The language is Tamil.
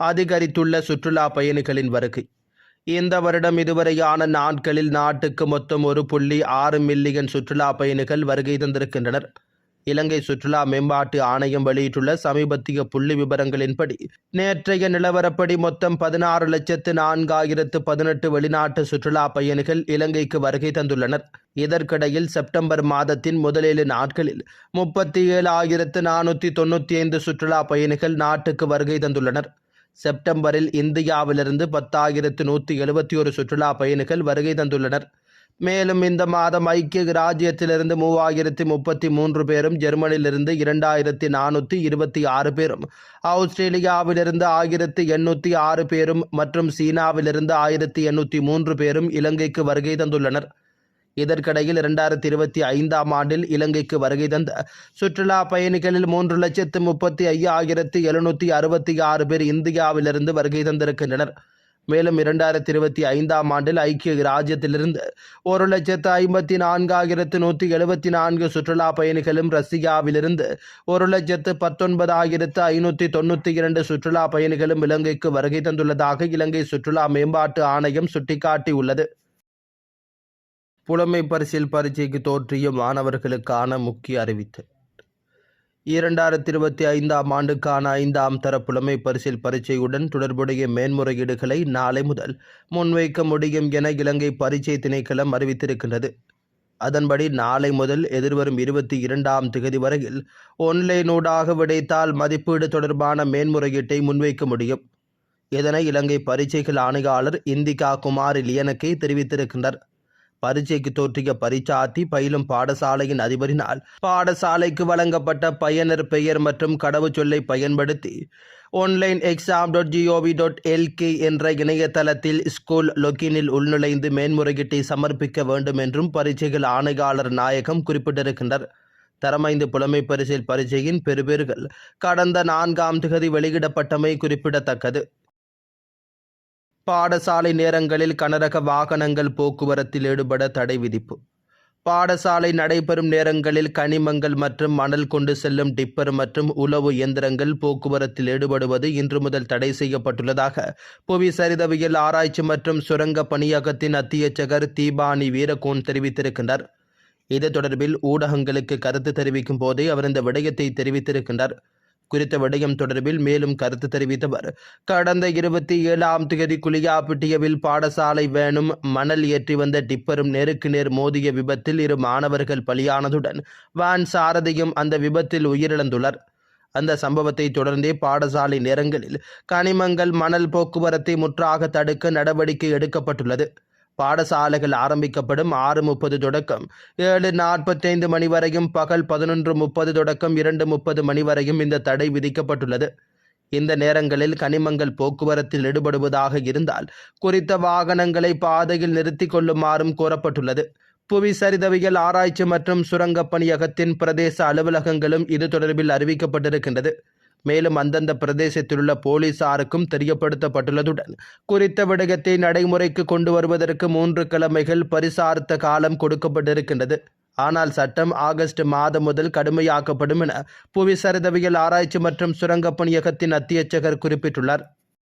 அதிகரித்துள்ள சுற்றுலா பயணிகளின் வருகை. இந்த வருடம் இதுவரையான நாட்களில் நாட்டுக்கு மொத்தம் ஒரு புள்ளி ஆறு மில்லியன் சுற்றுலா பயணிகள் வருகை தந்திருக்கின்றனர். இலங்கை சுற்றுலா மேம்பாட்டு ஆணையம் வெளியிட்டுள்ள சமீபத்திய புள்ளி விவரங்களின்படி நேற்றைய நிலவரப்படி மொத்தம் பதினாறு லட்சத்து நான்காயிரத்து பதினெட்டு வெளிநாட்டு சுற்றுலா பயணிகள் இலங்கைக்கு வருகை தந்துள்ளனர். இதற்கிடையில் செப்டம்பர் மாதத்தின் முதலேழு நாட்களில் முப்பத்தி ஏழு ஆயிரத்து நானூற்றி தொண்ணூற்றி ஐந்து சுற்றுலா பயணிகள் நாட்டுக்கு வருகை தந்துள்ளனர். செப்டம்பரில் இந்தியாவிலிருந்து பத்தாயிரத்து நூற்றி எழுபத்தி ஒரு சுற்றுலா பயணிகள் வருகை தந்துள்ளனர். மேலும் இந்த மாதம் ஐக்கிய ராஜ்யத்திலிருந்து மூவாயிரத்தி முப்பத்தி மூன்று பேரும் ஜெர்மனியிலிருந்து இரண்டாயிரத்தி நானூற்றி இருபத்தி ஆறு பேரும் ஆஸ்திரேலியாவிலிருந்து ஆயிரத்தி எண்ணூற்றி ஆறு பேரும் மற்றும் சீனாவிலிருந்து ஆயிரத்தி எண்ணூற்றி மூன்று பேரும் இலங்கைக்கு வருகை தந்துள்ளனர். இதற்கிடையில் இரண்டாயிரத்தி இருபத்தி ஐந்தாம் ஆண்டில் இலங்கைக்கு வருகை தந்த சுற்றுலா பயணிகளில் மூன்று லட்சத்து முப்பத்தி ஐயாயிரத்தி எழுநூற்றி அறுபத்தி ஆறு பேர் இந்தியாவிலிருந்து வருகை தந்திருக்கின்றனர். மேலும் இரண்டாயிரத்தி இருபத்தி ஐந்தாம் ஆண்டில் ஐக்கிய ராஜ்யத்திலிருந்து ஒரு லட்சத்து ஐம்பத்தி நான்காயிரத்து நூற்றி எழுபத்தி நான்கு சுற்றுலா பயணிகளும் ரஷ்யாவிலிருந்து ஒரு லட்சத்து பத்தொன்பதாயிரத்து ஐநூற்றி தொண்ணூற்றி இரண்டு சுற்றுலா பயணிகளும் இலங்கைக்கு வருகை தந்துள்ளதாக இலங்கை சுற்றுலா மேம்பாட்டு ஆணையம் சுட்டிக்காட்டியுள்ளது. புலமை பரிசில் பரீட்சைக்கு தோற்றிய மாணவர்களுக்கான முக்கிய அறிவித்தல் இரண்டாயிரத்தி இருபத்தி ஐந்தாம் ஆண்டுக்கான ஐந்தாம் தர புலமை பரிசில் பரீட்சையுடன் தொடர்புடைய மேன்முறையீடுகளை நாளை முதல் முன்வைக்க முடியும் என இலங்கை பரீட்சை திணைக்களம் அறிவித்திருக்கின்றது. அதன்படி நாளை முதல் எதிர்வரும் இருபத்தி இரண்டாம் திகதி வரையில் ஒன்லைனூடாக விடைத்தால் மதிப்பீடு தொடர்பான மேன்முறையீட்டை முன்வைக்க முடியும். இதனை இலங்கை பரீட்சைகள் ஆணையாளர் இந்திகா குமார் லியனக்கை தெரிவித்திருக்கின்றார். பரீட்சைக்கு தோற்றிய பரீட்சார்த்தி பயிலும் பாடசாலையின் அதிபரினால் பாடசாலைக்கு வழங்கப்பட்ட பயனர் பெயர் மற்றும் கடவுச்சொல்லை பயன்படுத்தி online exam dot gov dot lk என்ற இணையதளத்தில் ஸ்கூல் லொக்கினில் உள்நுழைந்து மேன்முறையீட்டை சமர்ப்பிக்க வேண்டும் என்றும் பரீட்சைகள் ஆணையாளர் நாயகம் குறிப்பிட்டிருக்கின்றார். தரமைந்து புலமை பரிசில் பரீட்சையின் பெறுபேறுகள் கடந்த நான்காம் திகதி வெளியிடப்பட்டமை குறிப்பிடத்தக்கது. பாடசாலை நேரங்களில் கனரக வாகனங்கள் போக்குவரத்தில் ஈடுபட தடை விதிப்பு. பாடசாலை நடைபெறும் நேரங்களில் கனிமங்கள் மற்றும் மணல் கொண்டு செல்லும் டிப்பர் மற்றும் உளவு இயந்திரங்கள் போக்குவரத்தில் ஈடுபடுவது இன்று முதல் தடை செய்யப்பட்டுள்ளதாக புவி சரிதவியல் ஆராய்ச்சி மற்றும் சுரங்க பணியகத்தின் அத்தியட்சகர் தீபானி வீரகோன் தெரிவித்திருக்கின்றார். இது தொடர்பில் ஊடகங்களுக்கு கருத்து தெரிவிக்கும் போதே அவர் இந்த விடயத்தை தெரிவித்திருக்கின்றார். குறித்த விடயம் தொடர்பில் மேலும் கருத்து தெரிவித்தவர். கடந்த இருபத்தி ஏழாம் தேதி குளியாப்பிட்டியவில் பாடசாலை வேனும் மணல் ஏற்றி வந்த டிப்பரும் நேருக்கு நேர் மோதிய விபத்தில் இரு மாணவர்கள் பலியானதுடன் வான் சாரதியும் அந்த விபத்தில் உயிரிழந்துள்ளார். அந்த சம்பவத்தை தொடர்ந்தே பாடசாலை நேரங்களில் கனிமங்கள் மணல் போக்குவரத்தை முற்றாக தடுக்க நடவடிக்கை எடுக்கப்பட்டுள்ளது. பாடசாலைகள் ஆரம்பிக்கப்படும் ஆறு முப்பது தொடக்கம். ஏழு நாற்பத்தைந்து மணி வரையும் பகல் பதினொன்று முப்பது தொடக்கம் இரண்டு முப்பது மணி வரையும் இந்த தடை விதிக்கப்பட்டுள்ளது. இந்த நேரங்களில் கனிமங்கள் போக்குவரத்தில் ஈடுபடுவதாக இருந்தால் குறித்த வாகனங்களை பாதையில் நிறுத்தி கொள்ளுமாறும் கூறப்பட்டுள்ளது புவி சரிதவியல் ஆராய்ச்சி மற்றும் சுரங்கப் பணியகத்தின் பிரதேச அலுவலகங்களும் இது தொடர்பில் அறிவிக்கப்பட்டிருக்கின்றது. மேலும் அந்தந்த பிரதேசத்திலுள்ள போலீசாருக்கும் தெரியப்படுத்தப்பட்டுள்ளதுடன் குறித்த விடயத்தை நடைமுறைக்கு கொண்டு வருவதற்கு மூன்று கிழமைகள் பரிசார்த்த காலம் கொடுக்கப்பட்டிருக்கின்றது. ஆனால் சட்டம் ஆகஸ்ட் மாதம் முதல் கடுமையாக்கப்படும் என புவிசரிதவியல் ஆராய்ச்சி மற்றும் சுரங்கப் பணியகத்தின் அத்தியட்சகர் குறிப்பிட்டுள்ளார்.